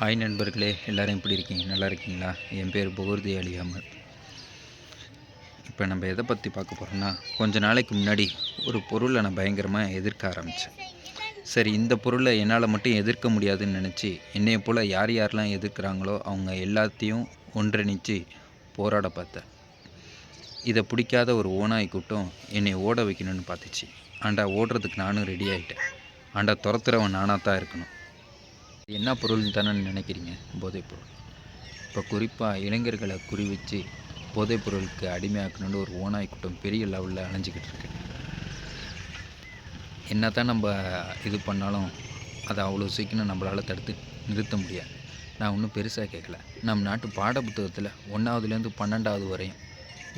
Hi நண்பர்களே. எல்லோரும் எப்படி இருக்கீங்க? நல்லா இருக்கீங்களா? என் பேர் புகர்தி அலி அமர் இப்போ நம்ம எதை பற்றி பார்க்க போகிறோம்னா கொஞ்ச நாளைக்கு முன்னாடி ஒரு பொருளை நான் பயங்கரமாக எதிர்க்க ஆரம்பித்தேன் சரி இந்த பொருளை என்னால் மட்டும் எதிர்க்க முடியாதுன்னு நினச்சி என்னைய போல் யார் யாரெல்லாம் எதிர்க்கிறாங்களோ அவங்க எல்லாத்தையும் ஒன்றிணைச்சு போராட பார்த்தேன். இதை பிடிக்காத ஒரு ஓனாய் கூட்டம் என்னை ஓட வைக்கணும்னு பார்த்துச்சு. ஆண்டா ஓடுறதுக்கு நானும் ரெடி ஆகிட்டேன் ஆண்டா துரத்துறவன் நானாக தான் இருக்கணும். என்ன பொருள்னு தானே நினைக்கிறீங்க? போதைப்பொருள் இப்போ குறிப்பாக இளைஞர்களை குறி வச்சு போதைப் பொருளுக்கு அடிமையாக்கணும்னு ஒரு ஓனாய் கூட்டம் பெரிய லெவலில் அணைஞ்சிக்கிட்டு இருக்கு. என்ன தான் நம்ம இது பண்ணாலும் அதை அவ்வளோ சீக்கிரம் நம்மளால் தடுத்து நிறுத்த முடியாது. நான் ஒன்றும் பெருசாக கேட்கல நம் நாட்டு பாட புத்தகத்தில் ஒன்றாவதுலேருந்து பன்னெண்டாவது வரையும்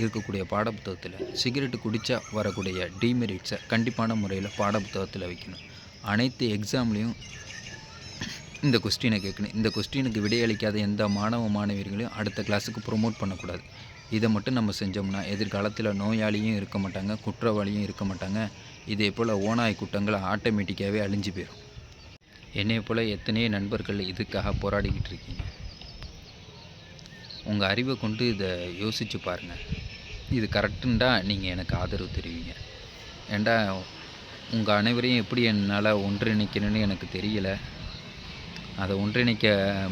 இருக்கக்கூடிய பாட புத்தகத்தில் சிகரெட்டு குடித்தா வரக்கூடிய டிமெரிட்ஸை கண்டிப்பான முறையில் பாட புத்தகத்தில் வைக்கணும். அனைத்து எக்ஸாம்லேயும் இந்த கொஸ்டினை கேட்கணும். இந்த கொஸ்டினுக்கு விடையளிக்காத எந்த மாணவ மாணவியர்களையும் அடுத்த கிளாஸுக்கு ப்ரொமோட் பண்ணக்கூடாது. இதை மட்டும் நம்ம செஞ்சோம்னா எதிர்காலத்தில் நோயாளியும் இருக்க மாட்டாங்க குற்றவாளியும் இருக்க மாட்டாங்க. இதே போல் ஓனாய் கூட்டங்கள் ஆட்டோமேட்டிக்காகவே அழிஞ்சு போயிடும் என்னை போல் எத்தனையோ நண்பர்கள் இதுக்காக போராடிக்கிட்டு இருக்கீங்க. உங்கள் அறிவை கொண்டு இதை யோசித்து பாருங்கள் இது கரெக்டுண்டா நீங்கள் எனக்கு ஆதரவு தெரிவிங்க. ஏண்டா உங்கள் அனைவரையும் எப்படி என்னால் ஒன்றிணைக்கணும்னு எனக்கு தெரியலை. அதை ஒன்றிணைக்க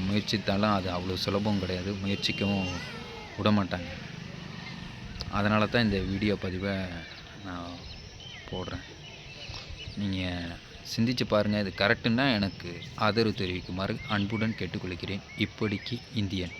முயற்சித்தாலும் அது அவ்வளோ சுலபம் கிடையாது. முயற்சிக்கவும் விட மாட்டாங்க அதனால தான் இந்த வீடியோ பதிவை நான் போடுறேன். நீங்கள் சிந்திச்சு பாருங்கள் இது கரெக்டுன்னா எனக்கு ஆதரவு தெரிவிக்குமாறு அன்புடன் கேட்டுக்கொள்கிறேன். இப்படிக்கு இந்தியன்.